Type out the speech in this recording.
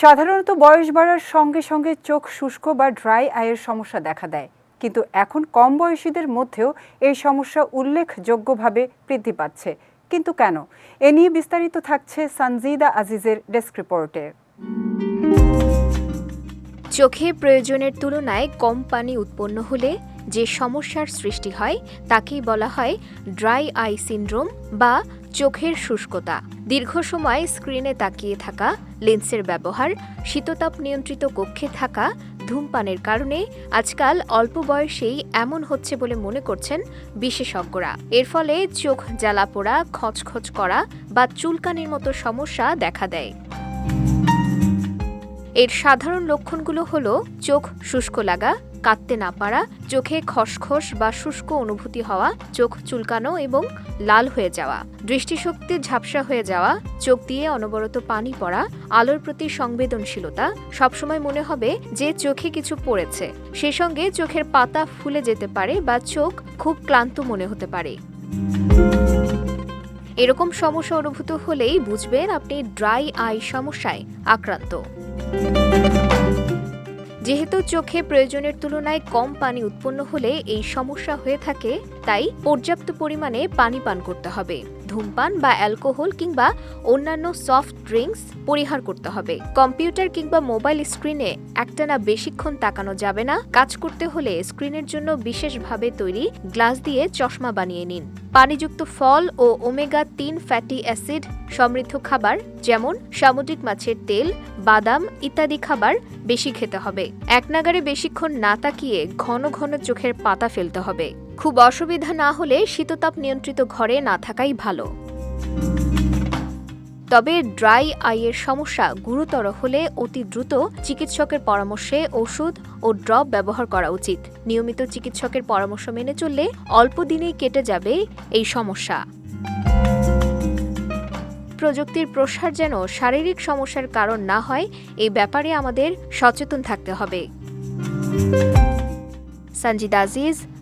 সাধারণত বয়স বাড়ার সঙ্গে সঙ্গে চোখ শুষ্ক বা ড্রাই আয়ের সমস্যা দেখা দেয়। কিন্তু এখন কম বয়সীদের মধ্যেও এই সমস্যা উল্লেখযোগ্যভাবে বৃদ্ধি পাচ্ছে। কিন্তু কেন? এ নিয়ে বিস্তারিত থাকছে সানজিদা আজিজের ডেস্ক রিপোর্টে। চোখে প্রয়োজনের তুলনায় কম পানি উৎপন্ন হলে যে সমস্যার সৃষ্টি হয়, তাকেই বলা হয় ড্রাই আই সিনড্রোম বা চোখের শুষ্কতা। দীর্ঘ সময় স্ক্রিনে তাকিয়ে থাকা, লেন্সের ব্যবহার, শীততাপ নিয়ন্ত্রিত কক্ষে থাকা, ধূমপানের কারণে আজকাল অল্প বয়সেই এমন হচ্ছে বলে মনে করছেন বিশেষজ্ঞরা। এর ফলে চোখ জ্বালা পোড়া, খচখচ করা বা চুলকানির মতো সমস্যা দেখা দেয়। এর সাধারণ লক্ষণগুলো হলো চোখ শুষ্ক লাগা কাঁদতে না পারা, চোখে খসখস বা শুষ্ক অনুভূতি হওয়া, চোখ চুলকানো এবং লাল হয়ে যাওয়া, দৃষ্টিশক্তি ঝাপসা হয়ে যাওয়া, চোখ দিয়ে অনবরত পানি পড়া, আলোর প্রতি সংবেদনশীলতা, সবসময় মনে হবে যে চোখে কিছু পড়েছে। সেই সঙ্গে চোখের পাতা ফুলে যেতে পারে বা চোখ খুব ক্লান্ত মনে হতে পারে। এরকম সমস্যা অনুভূত হলেই বুঝবেন আপনি ড্রাই আই সমস্যায় আক্রান্ত। যেহেতু চোখে প্রয়োজনের তুলনায় কম পানি উৎপন্ন হলে এই সমস্যা হয়ে থাকে তাই পর্যাপ্ত পরিমাণে পানি পান করতে হবে। ধূমপান বা অ্যালকোহল কিংবা অন্যান্য সফট ড্রিঙ্কস পরিহার করতে হবে। কম্পিউটার কিংবা মোবাইল স্ক্রিনে একটানা বেশিক্ষণ তাকানো যাবে না। কাজ করতে হলে স্ক্রিনের জন্য বিশেষভাবে তৈরি গ্লাস দিয়ে চশমা বানিয়ে নিন। পানিযুক্ত ফল ও ওমেগা তিন ফ্যাটি অ্যাসিড সমৃদ্ধ খাবার যেমন সামুদ্রিক মাছের তেল, বাদাম ইত্যাদি খাবার বেশি খেতে হবে। একনাগারে বেশিক্ষণ না তাকিয়ে ঘন ঘন চোখের পাতা ফেলতে হবে। খুব অসুবিধা না হলে শীততাপ নিয়ন্ত্রিত ঘরে না থাকাই ভালো। তবে ড্রাই আইয়ের সমস্যা গুরুতর হলে অতি দ্রুত চিকিৎসকের পরামর্শে ওষুধ ও ড্রপ ব্যবহার করা উচিত। নিয়মিত চিকিৎসকের পরামর্শ মেনে চললে অল্প দিনেই কেটে যাবে এই সমস্যা। প্রযুক্তির প্রসার যেন শারীরিক সমস্যার কারণ না হয় এই ব্যাপারে আমাদের সচেতন থাকতে হবে। Sanjid Aziz